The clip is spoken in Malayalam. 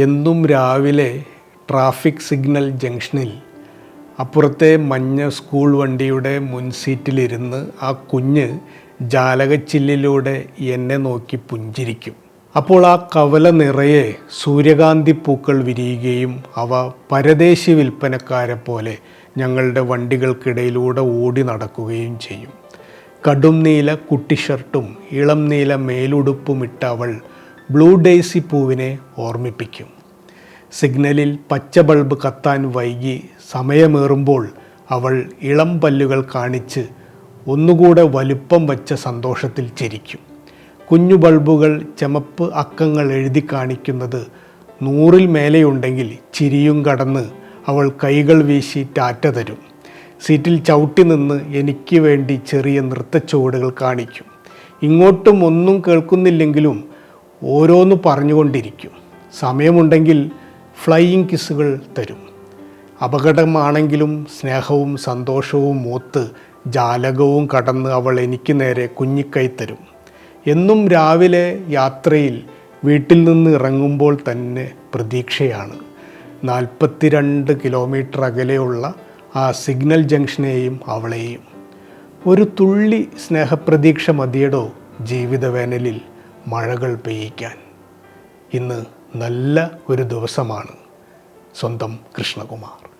എന്നും രാവിലെ ട്രാഫിക് സിഗ്നൽ ജംഗ്ഷനിൽ അപ്പുറത്തെ മഞ്ഞ സ്കൂൾ വണ്ടിയുടെ മുൻസീറ്റിലിരുന്ന് ആ കുഞ്ഞ് ജാലകച്ചില്ലിലൂടെ എന്നെ നോക്കി പുഞ്ചിരിക്കും. അപ്പോൾ ആ കവല നിറയെ സൂര്യകാന്തി പൂക്കൾ വിരിയുകയും അവ പരദേശി വിൽപ്പനക്കാരെ പോലെ ഞങ്ങളുടെ വണ്ടികൾക്കിടയിലൂടെ ഓടി നടക്കുകയും ചെയ്യും. കടും നീല കുട്ടി ഷർട്ടും ഇളം നീല മേലുടുപ്പുമിട്ട അവൾ ബ്ലൂ ഡേസി പൂവിനെ ഓർമ്മിപ്പിക്കും. സിഗ്നലിൽ പച്ച ബൾബ് കത്താൻ വൈകി സമയമേറുമ്പോൾ അവൾ ഇളം പല്ലുകൾ കാണിച്ച് ഒന്നുകൂടെ വലുപ്പം വച്ച സന്തോഷത്തിൽ ചിരിക്കും. കുഞ്ഞു ബൾബുകൾ ചമപ്പ് അക്കങ്ങൾ എഴുതി കാണിക്കുന്നത് നൂറിൽ മേലെയുണ്ടെങ്കിൽ ചിരിയും കടന്ന് അവൾ കൈകൾ വീശി ടാറ്റ തരും. സീറ്റിൽ ചവിട്ടി നിന്ന് എനിക്ക് വേണ്ടി ചെറിയ നൃത്തച്ചുവടുകൾ കാണിക്കും. ഇങ്ങോട്ടും ഒന്നും കേൾക്കുന്നില്ലെങ്കിലും ഓരോന്ന് പറഞ്ഞുകൊണ്ടിരിക്കും. സമയമുണ്ടെങ്കിൽ ഫ്ലൈയിങ് കിസ്സുകൾ തരും. അപകടമാണെങ്കിലും സ്നേഹവും സന്തോഷവും മൂത്ത് ജാലകവും കടന്ന് അവൾ എനിക്ക് നേരെ കുഞ്ഞിക്കൈ തരും. എന്നും രാവിലെ യാത്രയിൽ വീട്ടിൽ നിന്ന് ഇറങ്ങുമ്പോൾ തന്നെ പ്രതീക്ഷയാണ്. നാൽപ്പത്തിരണ്ട് കിലോമീറ്റർ അകലെയുള്ള ആ സിഗ്നൽ ജംഗ്ഷനെയും അവളെയും. ഒരു തുള്ളി സ്നേഹപ്രതീക്ഷ മതിയടോ ജീവിതവേനലിൽ? മഴകൾ പെയ്യിക്കാൻ. ഇന്ന് നല്ല ഒരു ദിവസമാണ്. സ്വന്തം കൃഷ്ണകുമാർ.